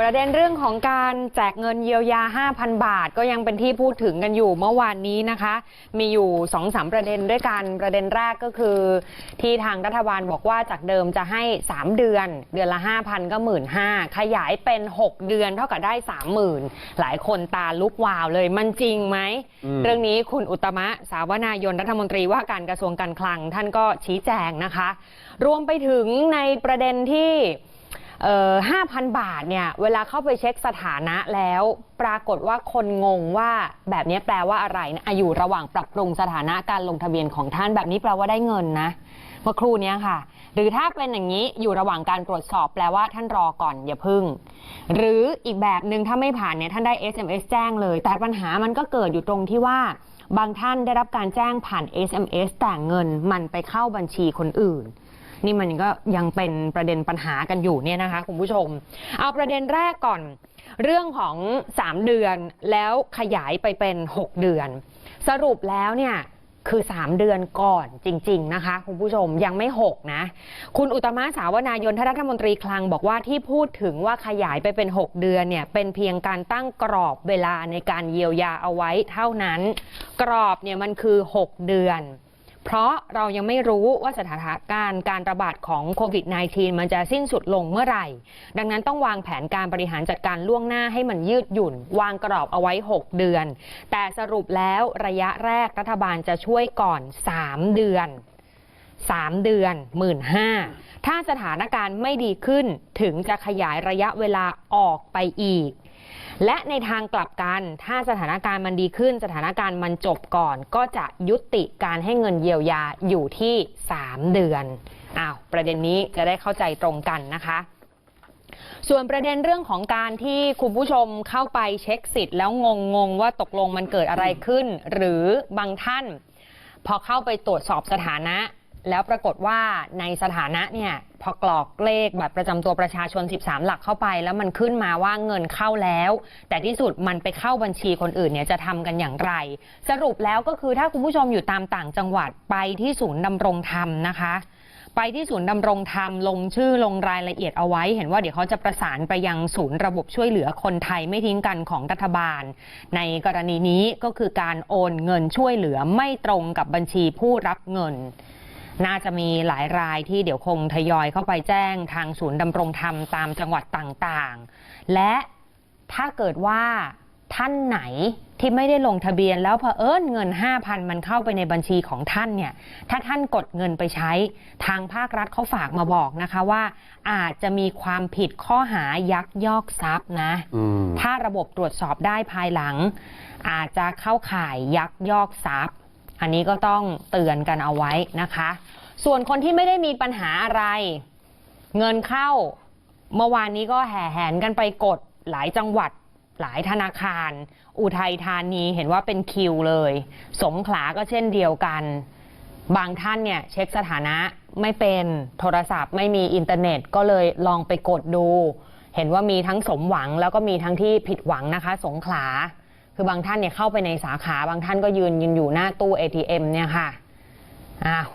ประเด็นเรื่องของการแจกเงินเยียวยา 5,000 บาท ก็ยังเป็นที่พูดถึงกันอยู่เมื่อวานนี้นะคะ มีอยู่2-3ประเด็นด้วยกัน ประเด็นแรกก็คือ ที่ทางรัฐบาลบอกว่าจากเดิมจะให้ 3 เดือน เดือนละ 5,000 ก็ 1 5ื่นขยายเป็น 6 เดือนเท่ากับได้ 30,000 หลายคนตาลุกวาวเลยมันจริงไหมอืมเรื่องนี้คุณอุตตมะสาวนายนรัฐมนตรีว่าการกระทรวงการคลัง ท่านก็ชี้แจงนะคะ รวมไปถึงในประเด็นที่ เอ่อ5,000บาทเนี่ยเวลาเข้าไปเช็คสถานะแล้วปรากฏว่าคนงงว่าแบบนี้แปลว่าอะไรนะอยู่ระหว่างปรับปรุงสถานะการลงทะเบียนของท่านแบบนี้แปลว่าได้เงินนะเมื่อครู่นี้ค่ะ หรือถ้าเป็นอย่างนี้อยู่ระหว่างการตรวจสอบแปลว่าท่านรอก่อนอย่าพึ่ง หรืออีกแบบหนึ่งถ้าไม่ผ่านเนี่ยท่านได้ SMS แจ้งเลย แต่ปัญหามันก็เกิดอยู่ตรงที่ว่า บางท่านได้รับการแจ้งผ่าน SMS แต่เงินมันไปเข้าบัญชีคนอื่น นี่มันก็ยังเป็นประเด็นปัญหากันอยู่เนี่ยนะคะคุณผู้ชม เอาประเด็นแรกก่อน เรื่องของ 3 เดือนแล้วขยายไปเป็น 6 เดือน สรุปแล้วเนี่ยคือ 3 เดือนก่อนจริง ๆ นะคะ คุณผู้ชมยังไม่ 6 นะ คุณอุตมะสาวนายนทรัฐมนตรีคลังบอกว่าที่พูดถึงว่าขยายไปเป็น 6 เดือนเนี่ยเป็นเพียงการตั้งกรอบเวลาในการเยียวยาเอาไว้เท่านั้น กรอบเนี่ยมันคือ 6 เดือน เพราะเรายังไม่รู้ว่าสถานการณ์การระบาดของโควิด -19 มันจะสิ้นสุดลงเมื่อไหร่ ดังนั้นต้องวางแผนการบริหารจัดการล่วงหน้าให้มันยืดหยุ่น วางกรอบเอาไว้ 6 เดือน แต่สรุปแล้วระยะแรกรัฐบาลจะช่วยก่อน 3 เดือน 3 เดือนหมื่นห้าถ้าสถานการณ์ไม่ดีขึ้นถึงจะขยายระยะเวลาออกไปอีก และในทางกลับกัน ถ้าสถานการณ์มันดีขึ้น สถานการณ์มันจบก่อน ก็จะยุติการให้เงินเยียวยาอยู่ที่ 3 เดือนอ้าวประเด็นนี้จะได้เข้าใจตรงกันนะคะ ส่วนประเด็นเรื่องของการที่คุณผู้ชมเข้าไปเช็คสิทธิ์แล้วงงงๆว่าตกลงมันเกิดอะไรขึ้น หรือบางท่าน พอเข้าไปตรวจสอบสถานะ แล้วปรากฏว่าในสถานะเนี่ยพอกรอกเลขบัตรประจำตัวประชาชน 13 หลักเข้าไป แล้วมันขึ้นมาว่าเงินเข้าแล้ว แต่ที่สุดมันไปเข้าบัญชีคนอื่นเนี่ยจะทำกันอย่างไร สรุปแล้วก็คือถ้าคุณผู้ชมอยู่ตามต่างจังหวัดไปที่ศูนย์ดำรงธรรมนะคะไปที่ศูนย์ดำรงธรรมลงชื่อลงรายละเอียดเอาไว้ เห็นว่าเดี๋ยวเขาจะประสานไปยังศูนย์ระบบช่วยเหลือคนไทยไม่ทิ้งกันของรัฐบาล ในกรณีนี้ก็คือการโอนเงินช่วยเหลือไม่ตรงกับบัญชีผู้รับเงิน น่าจะมีหลายรายที่เดี๋ยวคงทยอยเข้าไปแจ้งทางศูนย์ดำรงธรรมตามจังหวัดต่างๆ และถ้าเกิดว่าท่านไหนที่ไม่ได้ลงทะเบียนแล้วเผอิญเงิน 5,000 มันเข้าไปในบัญชีของท่านเนี่ย ถ้าท่านกดเงินไปใช้ทางภาครัฐเขาฝากมาบอกนะคะว่า อาจจะมีความผิดข้อหายักยอกทรัพย์นะอืมถ้าระบบตรวจสอบได้ภายหลัง อาจจะเข้าข่ายยักยอกทรัพย์ อันนี้ก็ต้องเตือนกันเอาไว้นะคะ ส่วนคนที่ไม่ได้มีปัญหาอะไร เงินเข้าเมื่อวานนี้ก็แห่แหนกันไปกดหลายจังหวัดหลายธนาคาร อุทัยธานีเห็นว่าเป็นคิวเลย สงขลาก็เช่นเดียวกัน บางท่านเนี่ยเช็คสถานะไม่เป็นโทรศัพท์ ไม่มีอินเทอร์เน็ตก็เลยลองไปกดดู เห็นว่ามีทั้งสมหวังแล้วก็มีทั้งที่ผิดหวังนะคะ สงขลา คือบางท่านเนี่ยเข้าไปในสาขาบางท่านก็ยืนยืนอยู่หน้าตู้ ATM เนี่ยค่ะอ้าว